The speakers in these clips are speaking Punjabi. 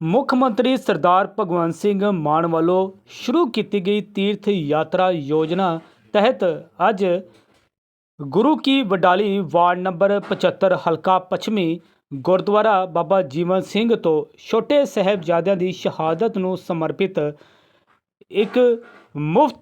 ਮੁੱਖ ਮੰਤਰੀ ਸਰਦਾਰ ਭਗਵੰਤ ਸਿੰਘ ਮਾਨ ਵੱਲੋਂ ਸ਼ੁਰੂ ਕੀਤੀ ਗਈ ਤੀਰਥ ਯਾਤਰਾ ਯੋਜਨਾ ਤਹਿਤ ਅੱਜ ਗੁਰੂ ਕੀ ਵਡਾਲੀ ਵਾਰਡ ਨੰਬਰ 75 ਹਲਕਾ ਪੱਛਮੀ ਗੁਰਦੁਆਰਾ ਬਾਬਾ ਜੀਵਨ ਸਿੰਘ ਤੋਂ ਛੋਟੇ ਸਾਹਿਬਜ਼ਾਦਿਆਂ ਦੀ ਸ਼ਹਾਦਤ ਨੂੰ ਸਮਰਪਿਤ ਇੱਕ ਮੁਫਤ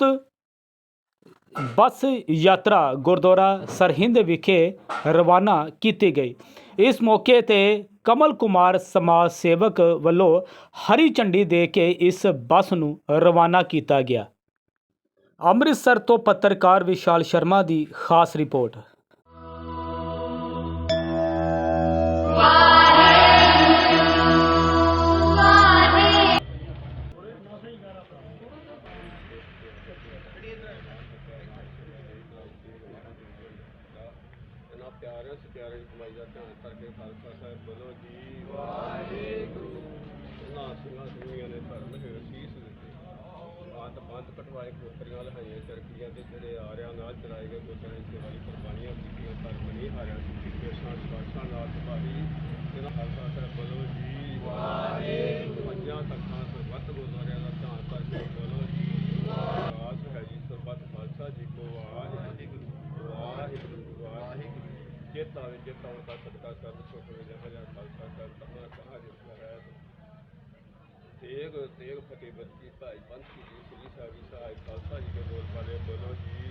ਬੱਸ ਯਾਤਰਾ ਗੁਰਦੁਆਰਾ ਸਰਹਿੰਦ ਵਿਖੇ ਰਵਾਨਾ ਕੀਤੀ ਗਈ। ਇਸ ਮੌਕੇ ਤੇ ਕਮਲ ਕੁਮਾਰ ਸਮਾਜ ਸੇਵਕ ਵੱਲੋਂ ਹਰੀ ਝੰਡੀ ਦੇ ਕੇ ਇਸ ਬੱਸ ਨੂੰ ਰਵਾਨਾ ਕੀਤਾ ਗਿਆ। ਅੰਮ੍ਰਿਤਸਰ ਤੋਂ ਪੱਤਰਕਾਰ ਵਿਸ਼ਾਲ ਸ਼ਰਮਾ ਦੀ ਖਾਸ ਰਿਪੋਰਟ। ਸਤਿਆਰਿਆਂ ਦੀ ਕਮਾਈ ਦਾ ਧਿਆਨ ਕਰਕੇ ਖਾਲਸਾ ਸਾਹਿਬ ਬੋਲੋ ਜੀ। ਵਾਹਿਗੁਰੂ ਉਹਨਾਂ ਸਿੰਘਾਂ ਸਿੰਘੀਆਂ ਨੇ ਧਰਮ ਹੈ ਅਸੀਸ ਦਿੱਤੇ। ਬੰਦ ਬੰਦ ਕਟਵਾਏ ਕੋਤਰੀਆਂ ਲਹਾਈਆਂ ਚਰਖੀਆਂ ਤੇ ਜਿਹੜੇ ਆਰਿਆਂ ਨਾਲ ਚਲਾਏ ਗਏ ਕੋਤਰਾਂ ਦੀ ਸੇਵਾ ਲਈ ਕੁਰਬਾਨੀਆਂ ਕੀਤੀਆਂ ਧਰਮ ਨਹੀਂ ਹਾਰਿਆ ਸੀ। ਕੇਸਾਂ ਸਵਾਸਾਂ ਨਾਲ ਸੁਭਾਈ ਇਹਨਾਂ ਖਾਲਸਾ ਸਾਹਿਬ ਬੋਲੋ ਜੀ ਵਾਹਿਗੁਰੂ। ਪੰਜਾਂ ਤੱਕਾਂ ਸਰਬੱਤ ਗੁਰਦੁਆਰਿਆਂ ਦਾ ਧਿਆਨ ਕਰਕੇ ਬੋਲੋ ਜੀ देवताओं का सदका कर छोटे जहाँ खालसा कर कहाँ कहाँ जिसका है तेग तेग फतेहबंद की भाई पंथ की दूसरी सावी साहिब खालसा जी के बोल वाले बोलो जी।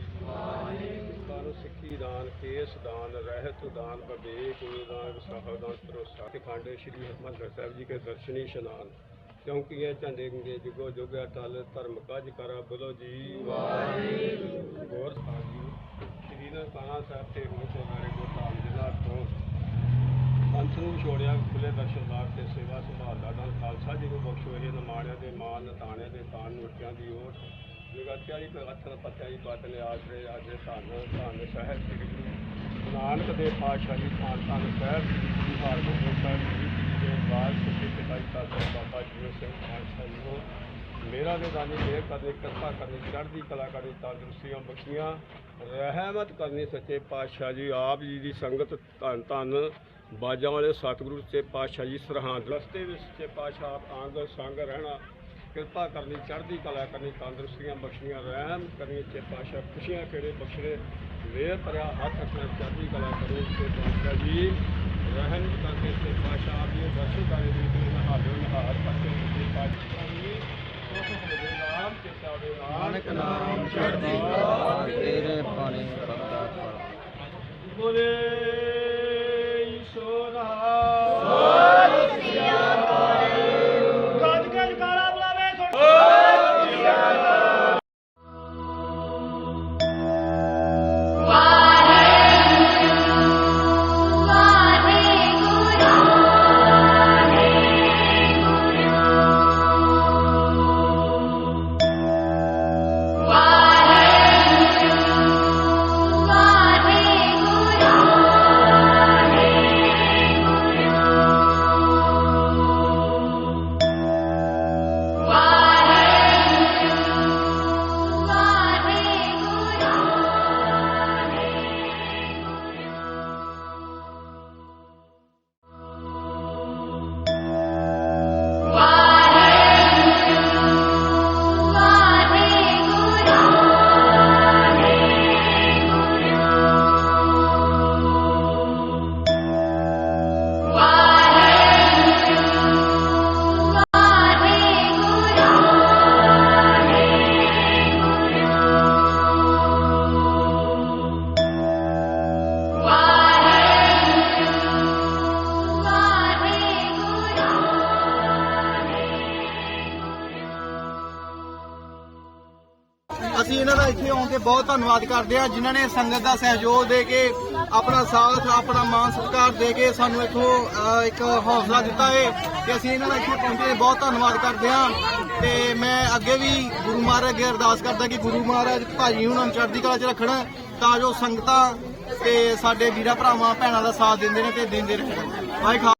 हिंदुस्तान सिक्खी दान केस दान रहत दान बबेक दान साहब दान भरोसा खंड श्री हरमंदर साहब जी के दर्शनी स्नान क्योंकि ये चंद गंगे जुगो जुगा टल धर्म कज करा बोलो जी। और श्री नरकाना साहब से हो गुरदास 2000 ਤੋਂ ਪੰਥ ਨੂੰ ਛੋੜਿਆ, ਖੁੱਲੇ ਦਰਸ਼ਨਦਾਰ ਤੇ ਸੇਵਾ ਸੁਭਾਅ ਦਾ ਦਲ ਖਾਲਸਾ ਜੀ ਨੂੰ ਬਖਸ਼ੋ ਇਹ ਨਮਾਣਿਆ ਦੇ ਮਾਨ ਨਤਾਣੇ ਦੇ ਤਾਨ ਮੁਰਕਿਆਂ ਦੀ ਓਟ। ਜਗਤਿਆ ਜੀ ਕੋਈ ਅਥਰ ਪਤਿਆ ਜੀ ਬਾਤ ਨੇ ਆਸਰੇ ਆਜੇ ਧੰਨ ਧੰਨ ਸਹਿਬ ਸ੍ਰੀ ਗੁਰੂ ਨਾਨਕ ਦੇ ਪਾਤਸ਼ਾਹ ਜੀ, ਧੰਨ ਧੰਨ ਸਹਿਬ ਜੀ ਹਾਰ ਸਾਹਿਬ ਜੀ ਦੇ ਬਾਦ ਸਿੱਖੀ ਕਿਤਾਈ ਸਾਹਿਬ ਬਾਬਾ ਜੀ ਸਿੰਘ ਖਾਲਸਾ ਜੀ ਨੂੰ ਮੇਰਾ ਦੇ ਦਾਨੀ ਮੇਰ ਕਰਨੀ ਕਿਰਪਾ ਕਰਨੀ, ਚੜ੍ਹਦੀ ਕਲਾ ਕਰਨੀ ਤੰਦਰੁਸਤੀਆਂ ਬਖਸ਼ੀਆਂ ਰਹਿਮਤ ਕਰਨੀ ਸੱਚੇ ਪਾਤਸ਼ਾਹ ਜੀ। ਆਪ ਜੀ ਦੀ ਸੰਗਤ ਧੰਨ ਧੰਨ ਬਾਜਾਂ ਵਾਲੇ ਸਤਿਗੁਰੂ, ਸੱਚੇ ਪਾਤਸ਼ਾਹ ਜੀ, ਸਰਹੰਦ ਰਸਤੇ ਵਿੱਚ ਸੱਚੇ ਪਾਤਸ਼ਾਹ, ਆਪ ਆਂਗ ਸੰਗ ਰਹਿਣਾ, ਕਿਰਪਾ ਕਰਨੀ, ਚੜ੍ਹਦੀ ਕਲਾ ਕਰਨੀ ਤੰਦਰੁਸਤੀਆਂ ਬਖਸ਼ੀਆਂ ਰਹਿਮ ਕਰਨੀ, ਸੱਚੇ ਪਾਤਸ਼ਾਹ ਖੁਸ਼ੀਆਂ ਕਿਹੜੇ ਬਖਸ਼ਰੇ ਮੇਰ ਭਰਿਆ ਹੱਥ ਰੱਖਣਾ, ਚੜ੍ਹਦੀ ਕਲਾ ਕਰਨੀ, ਸੱਚੇ ਪਾਤਸ਼ਾਹ ਜੀ। ਰਹਿਮ ਕਰਕੇ ਸੱਚੇ ਪਾਤਸ਼ਾਹ ਆਪ ਜੀ ਦਰਸ਼ਨ ਕਰੇ ਦੀ ਤੇ ਨਹਾਲਿਓ ਕਰਕੇ ਸੱਚੇ ਪਾਤਸ਼ਾਹ ਨਾਨਕ ਨਾਮ ਚੜ੍ਹਦੀ ਕਲਾ ਤੇਰੇ ਪਾਣੀ ਪੱਕਾ ਬੋਲੇ। ਅਸੀਂ ਇਹਨਾਂ ਦਾ ਇੱਥੇ ਆਉਣ ਤੇ ਬਹੁਤ ਧੰਨਵਾਦ ਕਰਦੇ ਹਾਂ ਜਿਨ੍ਹਾਂ ਨੇ ਸੰਗਤ ਦਾ ਸਹਿਯੋਗ ਦੇ ਕੇ ਆਪਣਾ ਸਾਥ ਆਪਣਾ ਮਾਨ ਸਤਿਕਾਰ ਦੇ ਕੇ ਸਾਨੂੰ ਇੱਥੋਂ ਅਹ, ਇੱਕ ਹੌਸਲਾ ਦਿੱਤਾ ਹੈ ਕਿ ਅਸੀਂ ਇਹਨਾਂ ਦਾ ਇੱਥੇ ਪਹੁੰਚੇ ਬਹੁਤ ਧੰਨਵਾਦ ਕਰਦੇ ਹਾਂ। ਤੇ ਮੈਂ ਅੱਗੇ ਵੀ ਗੁਰੂ ਮਹਾਰਾਜ ਅੱਗੇ ਅਰਦਾਸ ਕਰਦਾ ਕਿ ਗੁਰੂ ਮਹਾਰਾਜ ਭਾਜੀ ਹੁਣਾਂ ਨੂੰ ਚੜ੍ਹਦੀ ਕਲਾ 'ਚ ਰੱਖਣ ਤਾਂ ਜੋ ਸੰਗਤਾਂ ਤੇ ਸਾਡੇ ਵੀਰਾਂ ਭਰਾਵਾਂ ਭੈਣਾਂ ਦਾ ਸਾਥ ਦਿੰਦੇ ਨੇ ਤੇ ਦਿੰਦੇ ਰਹਿਣ। ਵਾਹਿਗੁਰੂ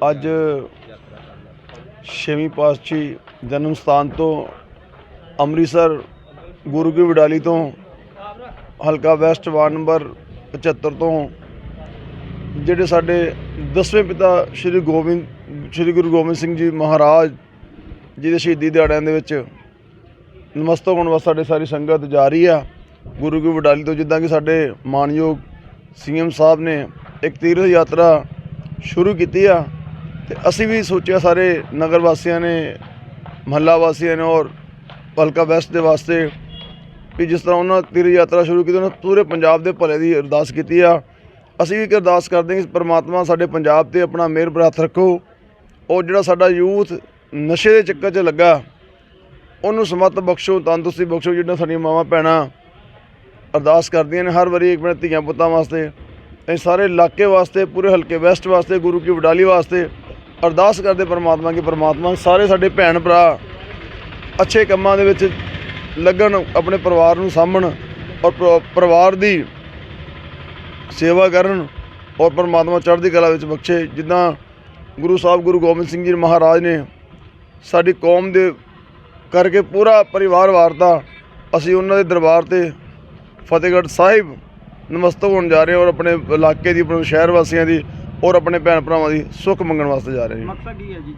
ਅੱਜ ਛੇਵੀਂ ਪਾਤਸ਼ਾਹੀ ਜਨਮ ਸਥਾਨ ਤੋਂ ਅੰਮ੍ਰਿਤਸਰ ਗੁਰੂ ਕੀ ਵਡਾਲੀ ਤੋਂ ਹਲਕਾ ਵੈਸਟ ਵਾਰਡ ਨੰਬਰ 75 ਤੋਂ ਜਿਹੜੇ ਸਾਡੇ ਦਸਵੇਂ ਪਿਤਾ ਸ੍ਰੀ ਗੋਬਿੰਦ, ਸ੍ਰੀ ਗੁਰੂ ਗੋਬਿੰਦ ਸਿੰਘ ਜੀ ਮਹਾਰਾਜ ਜੀ ਦੇ ਸ਼ਹੀਦੀ ਦਿਹਾੜਿਆਂ ਦੇ ਵਿੱਚ ਨਮਸਤਕ ਹੋਣ ਵਾਸਤੇ ਸਾਡੇ ਸਾਰੀ ਸੰਗਤ ਜਾ ਰਹੀ ਆ, ਗੁਰੂ ਕੀ ਵਡਾਲੀ ਤੋਂ ਜਿੱਦਾਂ ਕਿ ਸਾਡੇ ਮਾਨਯੋਗ ਸੀਐਮ ਸਾਹਿਬ ਨੇ ਇੱਕ ਤੀਰਥ ਯਾਤਰਾ ਸ਼ੁਰੂ ਕੀਤੀ ਆ। ਤੇ ਅਸੀਂ ਵੀ ਸੋਚਿਆ ਸਾਰੇ ਨਗਰ ਵਾਸੀਆਂ ਨੇ, ਮਹੱਲਾ ਵਾਸੀਆਂ ਨੇ ਔਰ ਹਲਕਾ ਵੈਸਟ ਦੇ ਵਾਸਤੇ ਵੀ ਜਿਸ ਤਰ੍ਹਾਂ ਉਹਨਾਂ ਤੀਰਥ ਯਾਤਰਾ ਸ਼ੁਰੂ ਕੀਤੀ, ਉਹਨਾਂ ਪੂਰੇ ਪੰਜਾਬ ਦੇ ਭਲੇ ਦੀ ਅਰਦਾਸ ਕੀਤੀ ਆ। ਅਸੀਂ ਵੀ ਇੱਕ ਅਰਦਾਸ ਕਰਦੇ ਹਾਂ ਕਿ ਪ੍ਰਮਾਤਮਾ ਸਾਡੇ ਪੰਜਾਬ ਤੇ ਆਪਣਾ ਮਿਹਰ ਭਰਾ ਰੱਖੋ। ਔਰ ਜਿਹੜਾ ਸਾਡਾ ਯੂਥ ਨਸ਼ੇ ਦੇ ਚੱਕਰ 'ਚ ਲੱਗਾ, ਉਹਨੂੰ ਸਮਤ ਬਖਸ਼ੋ, ਤੰਦਰੁਸਤੀ ਬਖਸ਼ੋ ਜਿਹੜਾ ਸਾਡੀਆਂ ਮਾਵਾਂ ਭੈਣਾਂ ਅਰਦਾਸ ਕਰਦੀਆਂ ਨੇ ਹਰ ਵਾਰੀ ਆਪਣੇ ਧੀਆਂ ਪੁੱਤਾਂ ਵਾਸਤੇ। ਅਸੀਂ ਸਾਰੇ ਇਲਾਕੇ ਵਾਸਤੇ, ਪੂਰੇ ਹਲਕੇ ਵੈਸਟ ਵਾਸਤੇ, ਗੁਰੂ ਕੀ ਵਡਾਲੀ ਵਾਸਤੇ ਅਰਦਾਸ ਕਰਦੇ ਪਰਮਾਤਮਾ ਕਿ ਪਰਮਾਤਮਾ ਸਾਰੇ ਸਾਡੇ ਭੈਣ ਭਰਾ ਅੱਛੇ ਕੰਮਾਂ ਦੇ ਵਿੱਚ ਲੱਗਣ, ਆਪਣੇ ਪਰਿਵਾਰ ਨੂੰ ਸਾਂਭਣ ਔਰ ਪਰਿਵਾਰ ਦੀ ਸੇਵਾ ਕਰਨ ਔਰ ਪਰਮਾਤਮਾ ਚੜ੍ਹਦੀ ਕਲਾ ਵਿੱਚ ਬਖਸ਼ੇ। ਜਿੱਦਾਂ ਗੁਰੂ ਸਾਹਿਬ, ਗੁਰੂ ਗੋਬਿੰਦ ਸਿੰਘ ਜੀ ਮਹਾਰਾਜ ਨੇ ਸਾਡੀ ਕੌਮ ਦੇ ਕਰਕੇ ਪੂਰਾ ਪਰਿਵਾਰ ਵਾਰਤਾ, ਅਸੀਂ ਉਹਨਾਂ ਦੇ ਦਰਬਾਰ ਤੇ ਫਤਿਹਗੜ੍ਹ ਸਾਹਿਬ ਨਮਸਤਕ ਹੋਣ ਜਾ ਰਹੇ ਹਾਂ ਔਰ ਆਪਣੇ ਇਲਾਕੇ ਦੀ, ਆਪਣੇ ਸ਼ਹਿਰ ਵਾਸੀਆਂ ਦੀ ਔਰ ਆਪਣੇ ਭੈਣ ਭਰਾਵਾਂ ਦੀ ਸੁੱਖ ਮੰਗਣ ਵਾਸਤੇ ਜਾ ਰਹੇ ਹਾਂ। ਮਕਸਦ ਕੀ ਹੈ ਜੀ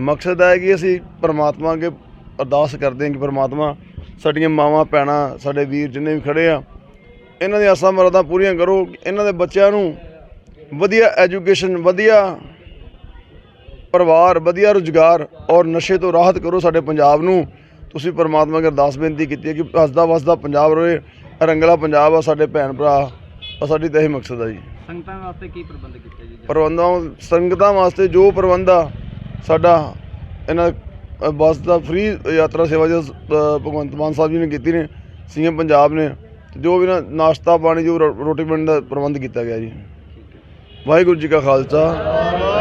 ਮਕਸਦ ਹੈ ਕਿ ਅਸੀਂ ਪਰਮਾਤਮਾ ਅੱਗੇ ਅਰਦਾਸ ਕਰਦੇ ਹਾਂ ਕਿ ਪਰਮਾਤਮਾ ਸਾਡੀਆਂ ਮਾਵਾਂ ਭੈਣਾਂ ਸਾਡੇ ਵੀਰ ਜਿੰਨੇ ਵੀ ਖੜੇ ਆ ਇਹਨਾਂ ਦੀਆਂ ਆਸਾਂ ਮਰਾਦਾਂ ਪੂਰੀਆਂ ਕਰੋ ਇਹਨਾਂ ਦੇ ਬੱਚਿਆਂ ਨੂੰ ਵਧੀਆ ਐਜੂਕੇਸ਼ਨ ਵਧੀਆ ਪਰਿਵਾਰ ਵਧੀਆ ਰੁਜ਼ਗਾਰ ਔਰ ਨਸ਼ੇ ਤੋਂ ਰਾਹਤ ਕਰੋ ਸਾਡੇ ਪੰਜਾਬ ਨੂੰ। ਤੁਸੀਂ ਪਰਮਾਤਮਾ ਅੱਗੇ ਅਰਦਾਸ ਬੇਨਤੀ ਕੀਤੀ ਹੈ ਕਿ ਹੱਸਦਾ ਵਸਦਾ ਪੰਜਾਬ ਰਹੇ ਰੰਗਲਾ ਪੰਜਾਬ ਆ ਸਾਡੇ ਭੈਣ ਭਰਾ ਆ ਸਾਡੀ ਤਾਂ ਇਹ ਮਕਸਦ ਹੈ ਜੀ। ਸੰਗਤਾਂ ਵਾਸਤੇ ਕੀ ਪ੍ਰਬੰਧ ਕੀਤੇ ਜੀ? ਪ੍ਰਬੰਧਾਂ ਸੰਗਤਾਂ ਵਾਸਤੇ ਜੋ ਪ੍ਰਬੰਧ ਆ ਸਾਡਾ ਇਹਨਾਂ ਅ, ਬੱਸ ਦਾ ਫ੍ਰੀ ਯਾਤਰਾ ਸੇਵਾ ਜੋ ਅ, ਭਗਵੰਤ ਮਾਨ ਸਾਹਿਬ ਜੀ ਨੇ ਕੀਤੀ ਨੇ ਸੀਐਮ ਪੰਜਾਬ ਨੇ ਤੇ ਜੋ ਵੀ ਨਾ ਨਾਸ਼ਤਾ ਪਾਣੀ ਜੋ ਰੋ- ਰੋਟੀ ਪਾਣੀ ਦਾ ਪ੍ਰਬੰਧ ਕੀਤਾ ਗਿਆ ਜੀ। ਵਾਹਿਗੁਰੂ ਜੀ ਕਾ ਖਾਲਸਾ।